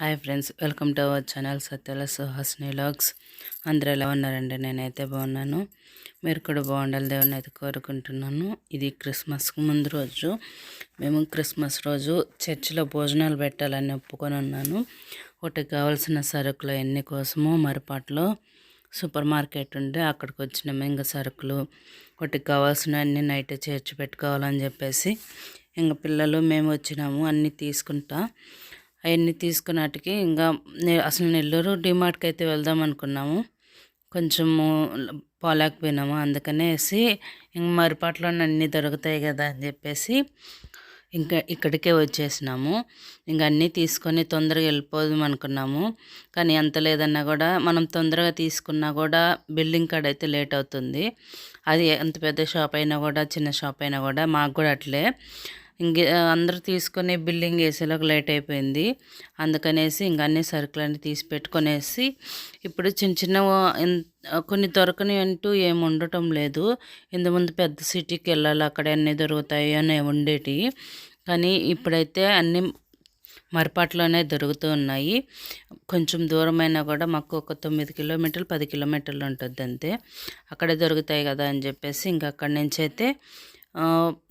Hi friends welcome to our channel Satyala Suhasini logs అందరూ ఎలా ఉన్నారండి? నేనైతే బాగున్నాను. మీరు కూడా బాగుండాలి దేవుని అయితే కోరుకుంటున్నాను. ఇది క్రిస్మస్కి ముందు రోజు. మేము క్రిస్మస్ రోజు చర్చిలో భోజనాలు పెట్టాలని ఒప్పుకొని ఉన్నాను. ఒకటి కావాల్సిన సరుకులు ఎన్ని కోసమో మరిపాట్లో సూపర్ మార్కెట్ ఉంటే అక్కడికి వచ్చినాము. ఇంకా సరుకులు ఒకటి కావాల్సిన అన్ని నైట్ చేర్చి పెట్టుకోవాలని చెప్పేసి ఇంకా పిల్లలు మేము వచ్చినాము. అన్నీ తీసుకుంటా. అవన్నీ తీసుకున్నట్టుకి ఇంకా అసలు నెల్లూరు డిమార్ట్కి అయితే వెళ్దాం అనుకున్నాము. కొంచెము పోలేకపోయినాము. అందుకనేసి ఇంక మరిపాట్లో అన్నీ దొరుకుతాయి కదా అని చెప్పేసి ఇంకా ఇక్కడికే వచ్చేసినాము. ఇంక అన్నీ తీసుకొని తొందరగా వెళ్ళిపోదాం అనుకున్నాము. కానీ ఎంత లేదన్నా కూడా మనం తొందరగా తీసుకున్నా కూడా బిల్డింగ్ కాడ అయితే లేట్ అవుతుంది. అది ఎంత పెద్ద షాప్ అయినా కూడా చిన్న షాప్ అయినా కూడా మాకు కూడా అట్లే. ఇంక అందరూ తీసుకుని బిల్డింగ్ వేసేలోకి లేట్ అయిపోయింది. అందుకనేసి ఇంక అన్ని సరుకులన్నీ తీసి పెట్టుకునేసి ఇప్పుడు చిన్న చిన్న కొన్ని దొరకని అంటూ ఏమి ఉండటం లేదు. ఇంతకుముందు పెద్ద సిటీకి వెళ్ళాలి అక్కడ అన్నీ దొరుకుతాయి అని ఉండేటి. కానీ ఇప్పుడైతే అన్నీ మరపాట్లోనే దొరుకుతూ ఉన్నాయి. కొంచెం దూరమైనా కూడా మాకు ఒక తొమ్మిది కిలోమీటర్లు పది కిలోమీటర్లు ఉంటుంది అంతే అక్కడే దొరుకుతాయి కదా అని చెప్పేసి ఇంకా అక్కడి నుంచి అయితే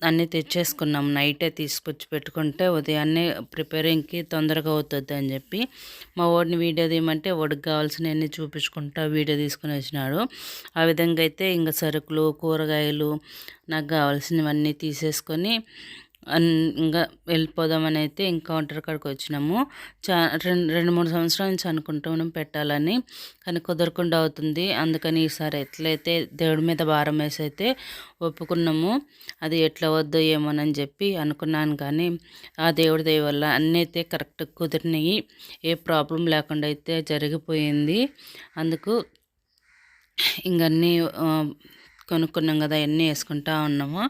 అన్నీ తెచ్చేసుకున్నాం. నైటే తీసుకొచ్చి పెట్టుకుంటే ఉదయాన్నే ప్రిపేరింగ్కి తొందరగా అవుతుంది అని చెప్పి మా వాడిని వీడియో తీయమంటే వాడికి కావాల్సినవన్నీ చూపించుకుంటా వీడియో తీసుకుని వచ్చినాడు. ఆ విధంగా అయితే ఇంకా సరుకులు కూరగాయలు నాకు కావాల్సినవన్నీ తీసేసుకొని ఇంకా వెళ్ళిపోదామని అయితే ఇంకా కౌంటర్ కాడికి వచ్చినాము చా రెండు రెండు మూడు సంవత్సరాల నుంచి అనుకుంటున్నాం పెట్టాలని కానీ కుదరకుండా అవుతుంది. అందుకని ఈసారి ఎట్లయితే దేవుడి మీద భారం వేసి అయితే ఒప్పుకున్నాము. అది ఎట్లా వద్దో ఏమోనని చెప్పి అనుకున్నాను కానీ ఆ దేవుడి దయ వల్ల అన్నీ అయితే కరెక్ట్ కుదిరినాయి. ఏ ప్రాబ్లం లేకుండా అయితే జరిగిపోయింది. అందుకు ఇంకన్నీ కొనుక్కున్నాం కదా అవన్నీ వేసుకుంటా ఉన్నాము.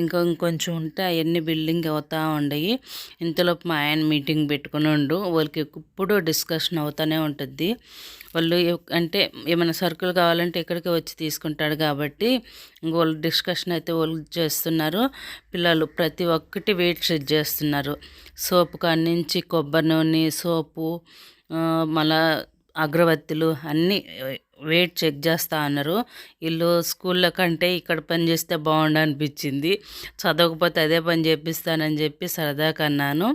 ఇంకా ఇంకొంచెం ఉంటే అవన్నీ బిల్డింగ్ అవుతా ఉండయి. ఇంతలోపు మా ఆయన మీటింగ్ పెట్టుకుని ఉండు వాళ్ళకి ఎప్పుడు డిస్కషన్ అవుతూనే ఉంటుంది. వాళ్ళు అంటే ఏమైనా సరుకులు కావాలంటే ఇక్కడికి వచ్చి తీసుకుంటాడు కాబట్టి ఇంక వాళ్ళు డిస్కషన్ అయితే వాళ్ళు చేస్తున్నారు. పిల్లలు ప్రతి ఒక్కటి వెయిట్ షెడ్ చేస్తున్నారు. సోపు కాడి నుంచి కొబ్బరి నూనె సోపు మళ్ళా అగరబత్తులు అన్నీ వెయిట్ చెక్ చేస్తా అన్నారు వీళ్ళు స్కూల్లో కంటే ఇక్కడ పని చేస్తే బాగుండు అనిపించింది చదవకపోతే అదే పని చేపిస్తానని చెప్పి సరదాగా అన్నాను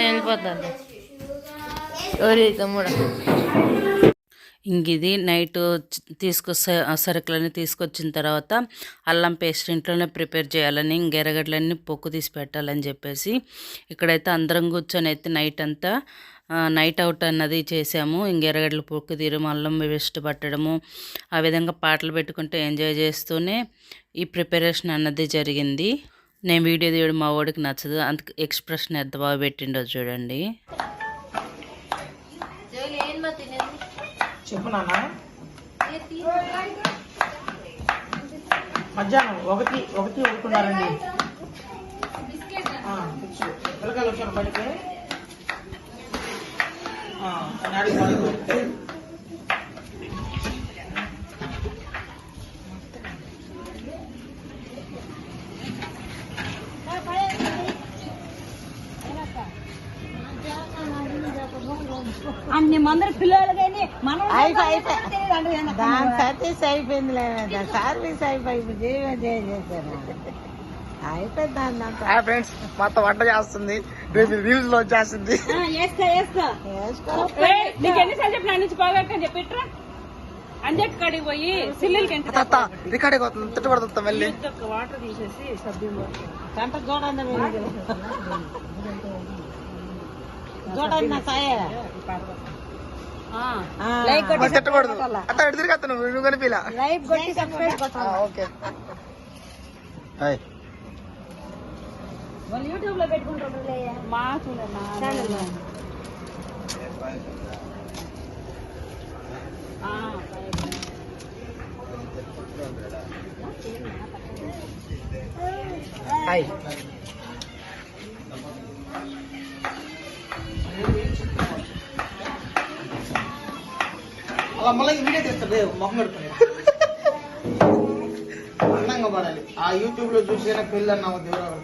అవ్వ వెళ్ళిపోతాను ఎవరి తమ్ముడు? ఇంక ఇది నైట్ తీసుకొస్తే సరుకులన్నీ తీసుకొచ్చిన తర్వాత అల్లం పేస్ట్ ఇంట్లోనే ప్రిపేర్ చేయాలని ఇంకెరగడ్లన్నీ పొక్కు తీసి పెట్టాలని చెప్పేసి ఇక్కడైతే అందరం కూర్చొని అయితే నైట్ అంతా నైట్ అవుట్ అన్నది చేసాము. ఇంక పొక్కు తీయడం అల్లం వేస్ట్ పట్టడము ఆ విధంగా పాటలు పెట్టుకుంటూ ఎంజాయ్ చేస్తూనే ఈ ప్రిపరేషన్ అన్నది జరిగింది. నేను వీడియో తీయడం మా వాడికి నచ్చదు. అంత ఎక్స్ప్రెషన్ ఎంత బాగా పెట్టిండో చూడండి. చెప్పు నాన్న. మధ్యాహ్నం ఒకటి ఒకటి ఒకటిన్నరండి ఆ, పిల్లకాయలు వచ్చాను బయటకి. ఆ, నాడికి పడుకో. ముందర పిల్లలు కానీ మనం దాని సర్వీస్ అయిపోయింది లేదా సర్వీస్ అయిపోయి జీవన చేసేసాను. అయిపోయింది ఫ్రెండ్స్ మొత్తం వంట చేస్తుంది. రేపు రీల్స్లో వచ్చేస్తుంది అంజట్ కాడికి పోయి సిల్లులకి ఎంత తాత రికార్డ్ అవుతుంది తిట్టబడుతుంది మళ్ళీ. వాటర్ తీసేసి సభ్యం గంట చూడండి మీరు చూడండి నా సాయ లైక్ కొట్టి మరి తిట్టకూడదు అత్త ఎటు తిరిగి అత్త నువ్వు నువ్వు కనిపిలా? లైక్ కొట్టి సబ్స్క్రైబ్ కొట్టాలి? ఓకే. వాళ్ళు యూట్యూబ్లో. పెట్టుకుంటారు మా చూడమ్మా హాయ్. మళ్ళీ వీడియో తీస్తాడు మొహం పెడుతుంది అందంగా పడాలి ఆ యూట్యూబ్లో చూసిన పెళ్ళి అన్నావు దేవుడు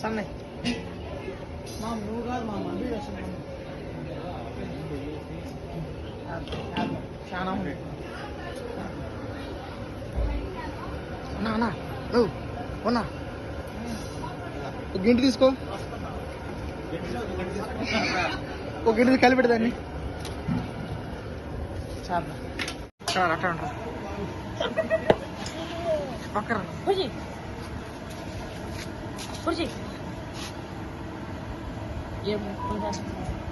సన్నయ్ మా నువ్వు కాదు మా మంది చాలా ఉంది అన్నా అన్నా నువ్వు ఉన్నా ఒక గింటి తీసుకో ఒక గింటి కలిపెడు దాన్ని చాలా. చాలా అట్లా ఉంటా పక్కన ఖుషి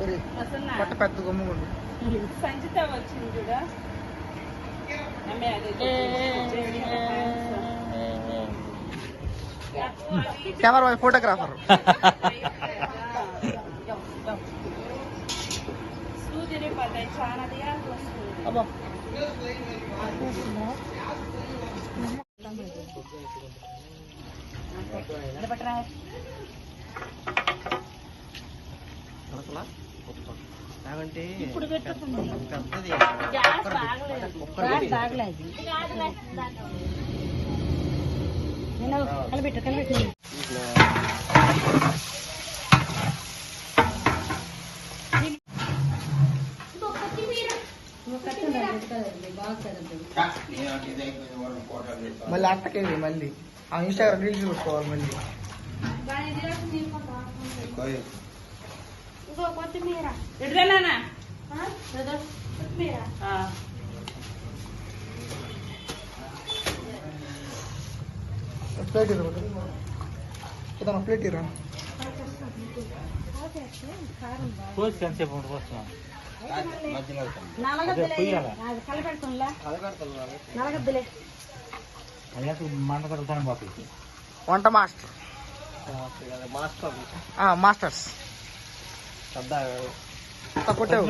ఒరేయ్, పొట్ట పెద్ద గమ్ముగుండు సంచిత వచ్చింది కూడా కెమెరా ఫోటోగ్రాఫర్ సూదిని పడ్డాయి చాలా దిగాల్సి ఇప్పుడు పెద్దది కలిపెట్టు కలిపెట్టు మళ్ళీ అట్టకేది మళ్ళీ. ఆ ఇన్స్టాగ్రామ్ రీల్స్ పెట్టుకోవాలి మళ్ళీ. ఎట్లా నాన్న ప్లేట్ ఇరు ఏదన్నా ప్లేట్ ఇరా. వంట మాస్టర్. మాస్టర్స్. కొట్టావు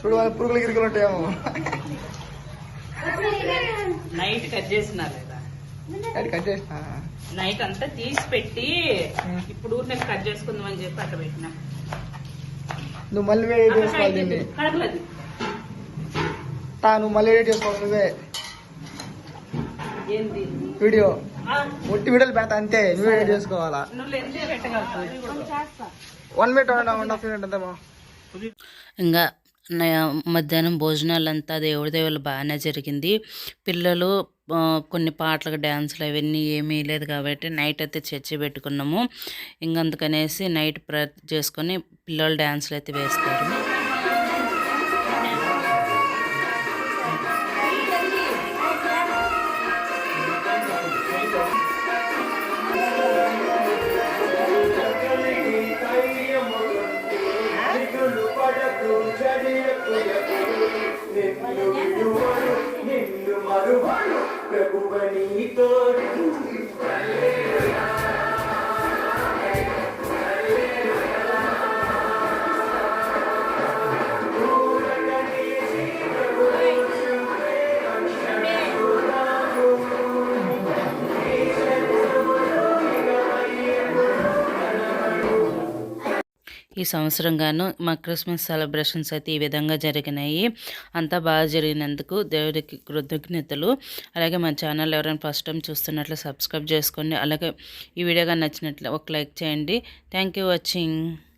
చూడు వాళ్ళ పురుగులు గిరికలు ఉంటాయేమో. నైట్ కట్ చేసినారు లేదా కట్ చేసిన? నైట్ అంతా తీసి పెట్టి ఇప్పుడు ఊరినే కట్ చేసుకుందాం అని చెప్పి అక్కడ పెట్టినా. నువ్వు మళ్ళీ ఎడిట్ చేసుకోవాలి దీన్ని? కడగలేదు. నువ్వు మళ్ళీ ఎడిట్ చేసుకోవాలి నువ్వే? ఏంది? వీడియో. ఒట్టి వీడియోలు పెడతా అంతే. నువ్వే ఎడిట్ చేసుకోవాలా? One minute one half minute అంతమా ఇంకా మధ్యాహ్నం భోజనాలంతా దేవుడి దేవుళ్ళు బాగానే జరిగింది. పిల్లలు కొన్ని పాటలకు డ్యాన్సులు అవన్నీ ఏమీ లేదు కాబట్టి నైట్ అయితే చర్చి పెట్టుకున్నాము. ఇంకందుకనేసి నైట్ ప్ర చేసుకొని పిల్లలు డ్యాన్స్లు అయితే వేస్తారు. ప్రభువను ప్రభువని తోడు ఈ సంవత్సరం గాను మా క్రిస్మస్ సెలబ్రేషన్స్ అయితే ఈ విధంగా జరిగినాయి. అంతా బాగా జరిగినందుకు దేవుడికి కృతజ్ఞతలు. అలాగే మా ఛానల్ ఎవరైనా ఫస్ట్ టైం చూస్తున్నట్లు సబ్స్క్రైబ్ చేసుకోండి. అలాగే ఈ వీడియోగా నచ్చినట్లు ఒక లైక్ చేయండి. Thank you watching.